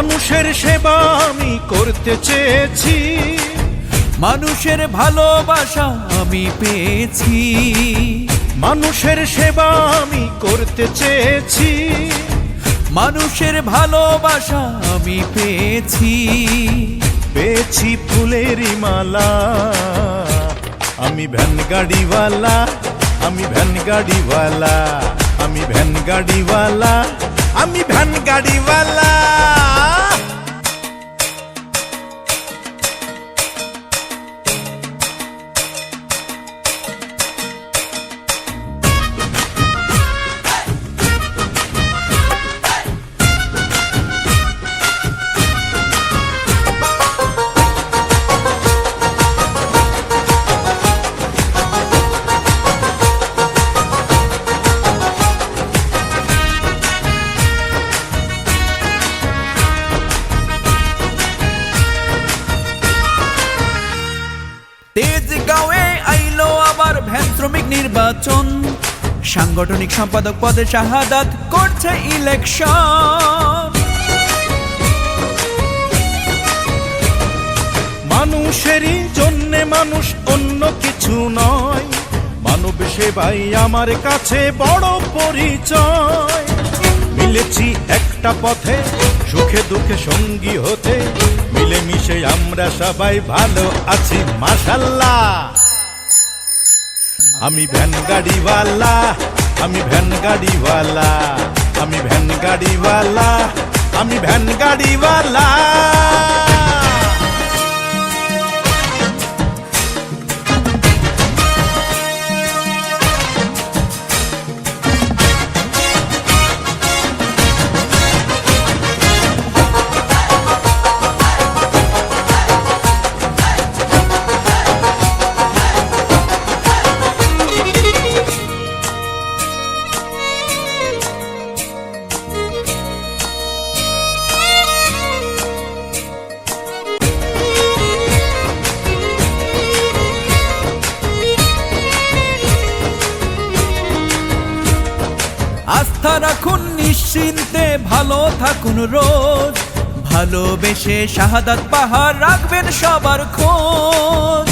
মানুষের সেবা আমি করতে চেয়েছি। মানুষের ভালোবাসা আমি পেয়েছি। মানুষের সেবা আমি করতে চেয়েছি। মানুষের ভালোবাসা আমি পেয়েছি। পেয়েছি ফুলেরই মালা। আমি ভ্যান গাড়িওয়ালা আমি ভ্যান গাড়িওয়ালা আমি ভ্যান গাড়িওয়ালা আমি ভ্যান গাড়িওয়ালা। শ্রমিক নির্বাচন। সাংগঠনিক সম্পাদক পদে শাহাদাত করছে ইলেকশন। মানুষেরই জন্যে মানুষ অন্য কিছু নয়। মানব সেবাই আমার কাছে বড় পরিচয়। মিলেছি একটা পথে, সুখে দুঃখে সঙ্গী হতে। মিলেমিশে আমরা সবাই ভালো আছি, মাশাল্লাহ। আমি ভ্যান গাড়িওয়ালা আমি ভ্যান গাড়িওয়ালা আমি ভ্যান গাড়িওয়ালা আমি ভ্যান গাড়িওয়ালা আস্থা রাখুন নিশ্চিন্তে ভালো থাকুন রোজ। ভালোবেসে শাহাদাত পাহাড় রাখবেন সবার খোঁজ।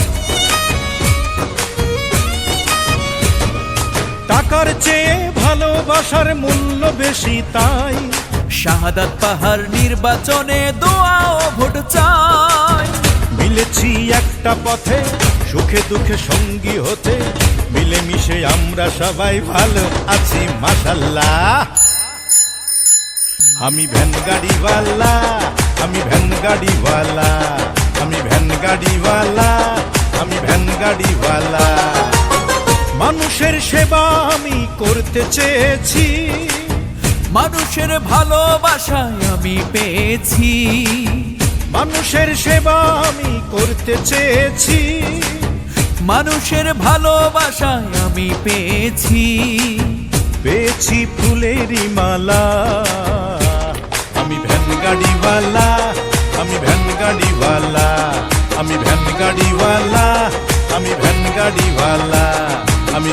টাকার চেয়ে ভালোবাসার মূল্য বেশি তাই। শাহাদাত পাহাড় নির্বাচনে দোয়া ও ভোট চাই। মিলেছি একটা পথে সুখে দুঃখে সঙ্গী হতে। মিলেমিশে আমরা সবাই ভালো আছি মাশাল্লাহ আমি ভ্যান গাড়িওয়ালা আমি ভ্যান গাড়িওয়ালা আমি ভ্যান গাড়িওয়ালা আমি ভ্যান গাড়িওয়ালা মানুষের সেবা আমি করতে চেয়েছি, মানুষের ভালোবাসায় আমি পেয়েছি। মানুষের সেবা আমি করতে চেয়েছি মানুষের ভালোবাসায় আমি পেয়েছি। পেয়েছি ফুলেরই মালা। আমি ভ্যান গাড়িওয়ালা আমি ভ্যান গাড়িওয়ালা আমি ভ্যান গাড়িওয়ালা আমি ভ্যান গাড়িওয়ালা আমি